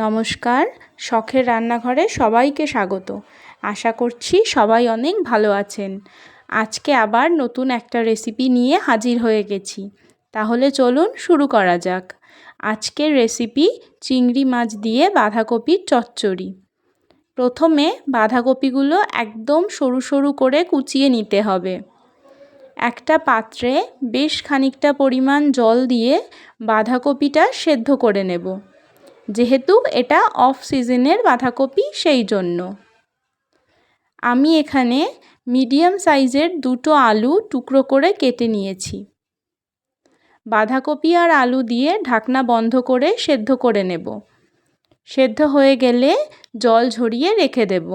নমস্কার, শখের রান্নাঘরে সবাইকে স্বাগত। আশা করছি সবাই অনেক ভালো আছেন। আজকে আবার নতুন একটা রেসিপি নিয়ে হাজির হয়ে গেছি। তাহলে চলুন শুরু করা যাক। আজকের রেসিপি চিংড়ি মাছ দিয়ে বাঁধাকপির চচ্চড়ি। প্রথমে বাঁধাকপিগুলো একদম সরু সরু করে কুচিয়ে নিতে হবে। একটা পাত্রে বেশ খানিকটা পরিমাণ জল দিয়ে বাঁধাকপিটা সেদ্ধ করে নেব। যেহেতু এটা অফ সিজনের বাঁধাকপি সেই জন্য। আমি এখানে মিডিয়াম সাইজের দুটো আলু টুকরো করে কেটে নিয়েছি। বাঁধাকপি আর আলু দিয়ে ঢাকনা বন্ধ করে সেদ্ধ করে নেব। সেদ্ধ হয়ে গেলে জল ঝরিয়ে রেখে দেব।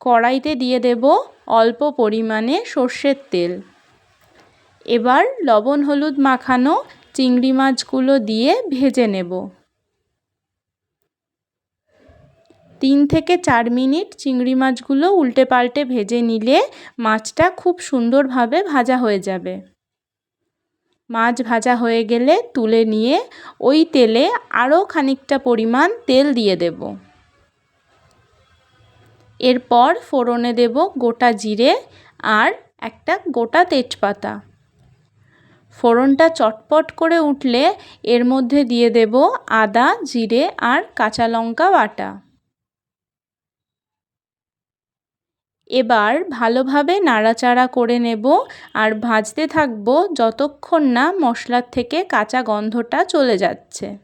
কড়াইতে দিয়ে দেব অল্প পরিমাণে সর্ষের তেল। এবার লবণ হলুদ মাখানো চিংড়ি মাছগুলো দিয়ে ভেজে নেব। তিন থেকে চার মিনিট চিংড়ি মাছগুলো উল্টে পাল্টে ভেজে নিলে মাছটা খুব সুন্দরভাবে ভাজা হয়ে যাবে। মাছ ভাজা হয়ে গেলে তুলে নিয়ে ওই তেলে আরও খানিকটা পরিমাণ তেল দিয়ে দেব। এরপর ফোড়নে দেব গোটা জিরে আর একটা গোটা তেজপাতা। ফোড়নটা চটপট করে উঠলে এর মধ্যে দিয়ে দেব আদা, জিরে আর কাঁচা লঙ্কা বাটা। এবার ভালোভাবে নাড়াচাড়া করে নেব আর ভাজতে থাকব যতক্ষণ না মশলার থেকে কাঁচা গন্ধটা চলে যাচ্ছে।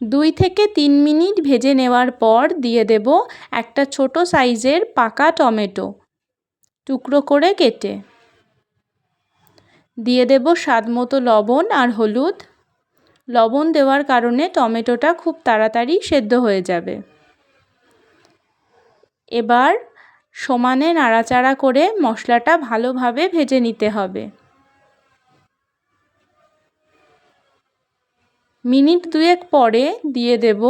দুই থেকে তিন মিনিট ভেজে নেওয়ার পর দিয়ে দেব একটা ছোট সাইজের পাকা টমেটো। টুকরো করে কেটে। দিয়ে দেব স্বাদ মতো লবণ আর হলুদ। লবণ দেওয়ার কারণে টমেটোটা খুব তাড়াতাড়ি সেদ্ধ হয়ে যাবে। এবার সমানে নাড়াচাড়া করে মশলাটা ভালোভাবে ভেজে নিতে হবে। মিনিট দুয়েক পরে দিয়ে দেব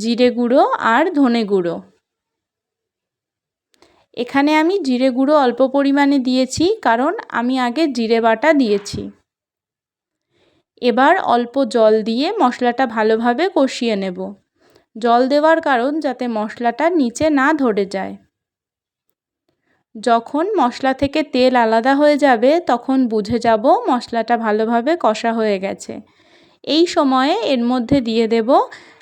জিরে গুঁড়ো আর ধনে গুঁড়ো। এখানে আমি জিরে গুঁড়ো অল্প পরিমাণে দিয়েছি, কারণ আমি আগে জিরে বাটা দিয়েছি। এবার অল্প জল দিয়ে মশলাটা ভালোভাবে কষিয়ে নেব। জল দেওয়ার কারণ যাতে মশলাটা নিচে না ধরে যায়। যখন মশলা থেকে তেল আলাদা হয়ে যাবে, তখন বুঝে যাব মশলাটা ভালোভাবে কষা হয়ে গেছে। এই সময়ে এর মধ্যে দিয়ে দেব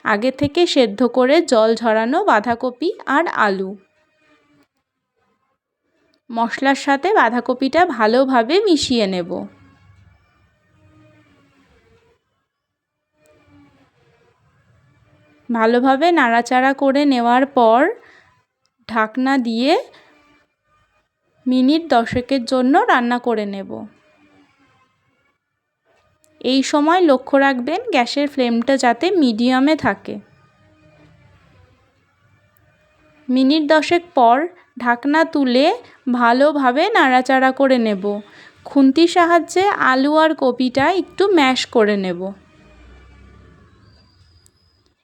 আগে থেকে সেদ্ধ করে জল ঝরানো বাঁধাকপি আর আলু। মশলার সাথে বাঁধাকপিটা ভালোভাবে মিশিয়ে নেব। ভালোভাবে নাড়াচাড়া করে নেওয়ার পর ঢাকনা দিয়ে মিনিট দশেকের জন্য রান্না করে নেব। এই সময় লক্ষ্য রাখবেন গ্যাসের ফ্লেমটা যাতে মিডিয়ামে থাকে। মিনিট দশেক পর ঢাকনা তুলে ভালোভাবে নাড়াচাড়া করে নেব। খুন্তির সাহায্যে আলু আর কপিটা একটু ম্যাশ করে নেব।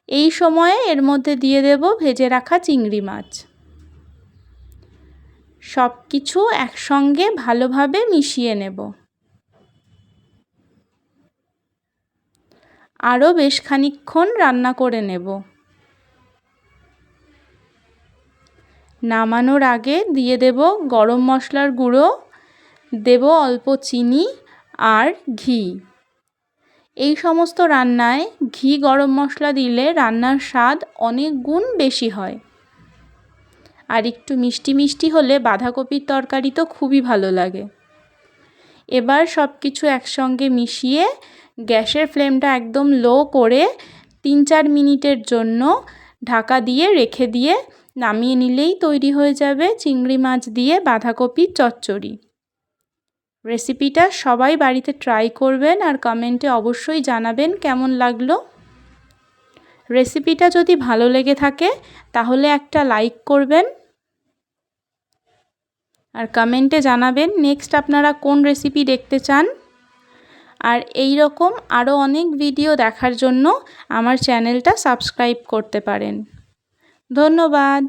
এই সময়ে এর মধ্যে দিয়ে দেব ভেজে রাখা চিংড়ি মাছ। সব কিছু একসঙ্গে ভালোভাবে মিশিয়ে নেব। আরও বেশ খানিক্ষণ রান্না করে নেব। নামানোর আগে দিয়ে দেব গরম মশলার গুঁড়ো, দেব অল্প চিনি আর ঘি। এই সমস্ত রান্নায় ঘি গরম মশলা দিলে রান্নার স্বাদ অনেক গুণ বেশি হয়। আর একটু মিষ্টি মিষ্টি হলে বাঁধাকপির তরকারি তো খুবই ভালো লাগে। এবার সব কিছু একসঙ্গে মিশিয়ে গ্যাসের ফ্লেমটা একদম লো করে তিন চার মিনিটের জন্য ঢাকা দিয়ে রেখে দিয়ে নামিয়ে নিলেই তৈরি হয়ে যাবে চিংড়ি মাছ দিয়ে বাঁধাকপির চচ্চড়ি। রেসিপিটা সবাই বাড়িতে ট্রাই করবেন আর কমেন্টে অবশ্যই জানাবেন কেমন লাগল। রেসিপিটা যদি ভালো লেগে থাকে, তাহলে একটা লাইক করবেন। আর কমেন্টে জানাবেন নেক্সট আপনারা কোন রেসিপি দেখতে চান। আর এই রকম আরও অনেক ভিডিও দেখার জন্য আমার চ্যানেলটা সাবস্ক্রাইব করতে পারেন। ধন্যবাদ।